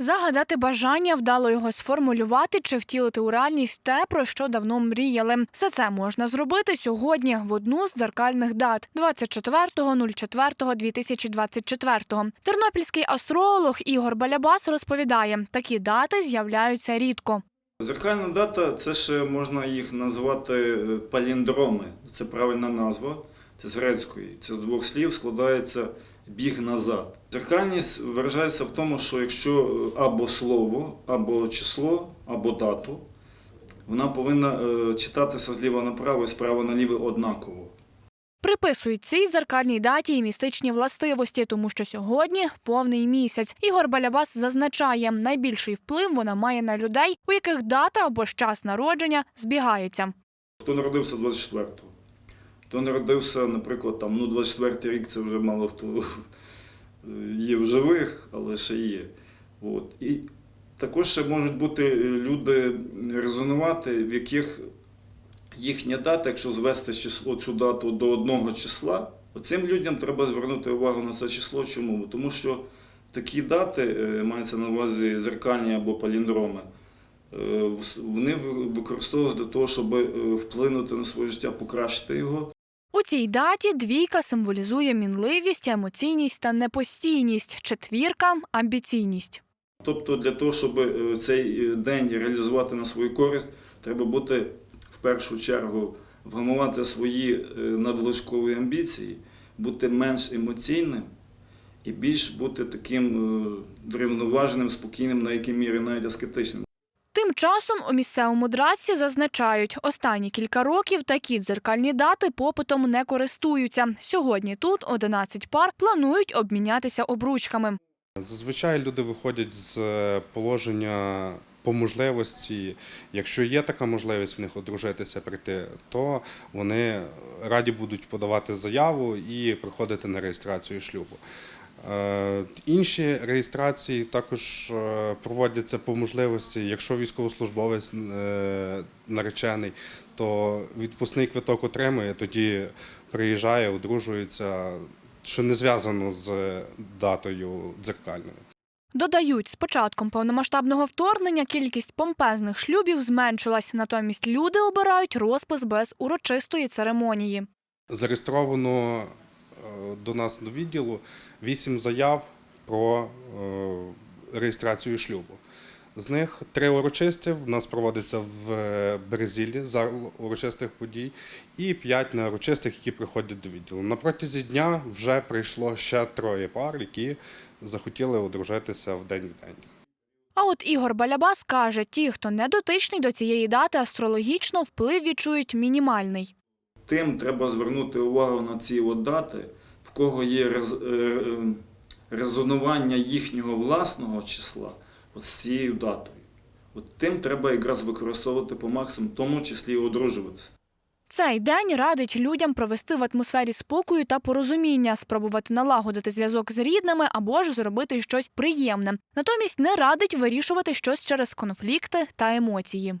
Загадати бажання, вдало його сформулювати чи втілити у реальність те, про що давно мріяли. Все це можна зробити сьогодні в одну з дзеркальних дат 24.04.2024. Тернопільський астролог Ігор Балябас розповідає, такі дати з'являються рідко. Зеркальна дата це ще можна їх назвати е, паліндроми. Це правильна назва. Це з грецької. Це з двох слів складається біг назад. Зеркальність виражається в тому, що якщо е, або слово, або число, або дату, вона повинна е, читатися зліва направо і справа наліво однаково. Приписують цій дзеркальній даті і містичні властивості, тому що сьогодні повний місяць. Ігор Балябас зазначає, найбільший вплив вона має на людей, у яких дата або ж час народження збігається. Хто народився 24-го? Хто народився, наприклад, там, ну, 24-й рік це вже мало хто е, є в живих, але ще є. От. І також ще можуть бути е, люди резонувати, в яких їхня дата, якщо звести число, цю дату до одного числа, цим людям треба звернути увагу на це число. Чому? Тому що такі дати, е, мається на увазі зеркальні або паліндроми, вони ви- використовуються для того, щоб вплинути на своє життя, покращити його. У цій даті двійка символізує мінливість, емоційність та непостійність, четвірка амбіційність. Тобто для того, щоб е, цей е, день реалізувати на свою користь, треба бути в першу чергу вгамувати свої е, надлишкові амбіції, бути менш емоційним і більш бути таким врівноваженим, спокійним, на якій мірі навіть аскетичним. Тим часом у місцевому драці зазначають, останні кілька років такі дзеркальні дати попитом не користуються. Сьогодні тут 11 пар планують обмінятися обручками. Зазвичай люди виходять з е, положення по можливості. Якщо є така можливість в них одружитися, прийти, то вони раді будуть подавати заяву і приходити на реєстрацію шлюбу. Е, Інші реєстрації також е, проводяться по можливості. Якщо військовослужбовець е, наречений, то відпускний квиток отримує, тоді приїжджає, одружується, що не зв'язано з датою дзеркальною. Додають, з початком повномасштабного вторгнення кількість помпезних шлюбів зменшилась, натомість люди обирають розпис без урочистої церемонії. Зареєстровано до нас до відділу вісім заяв про е, реєстрацію шлюбу. З них три урочисті в нас проводиться в Березілі за урочистих подій, і п'ять неурочистих, які приходять до відділу. На протязі дня вже прийшло ще троє пар, які захотіли одружитися в день в день. А от Ігор Балябас каже, ті, хто не дотичний до цієї дати астрологічно, вплив відчують мінімальний. Тим треба звернути увагу на ці от дати, в кого є рез- е, е, резонування їхнього власного числа от з цією датою. От тим треба якраз використовувати по максимуму, в тому числі і одружуватися. Цей день радить людям провести в атмосфері спокою та порозуміння, спробувати налагодити зв'язок з рідними або ж зробити щось приємне. Натомість не радить вирішувати щось через конфлікти та емоції.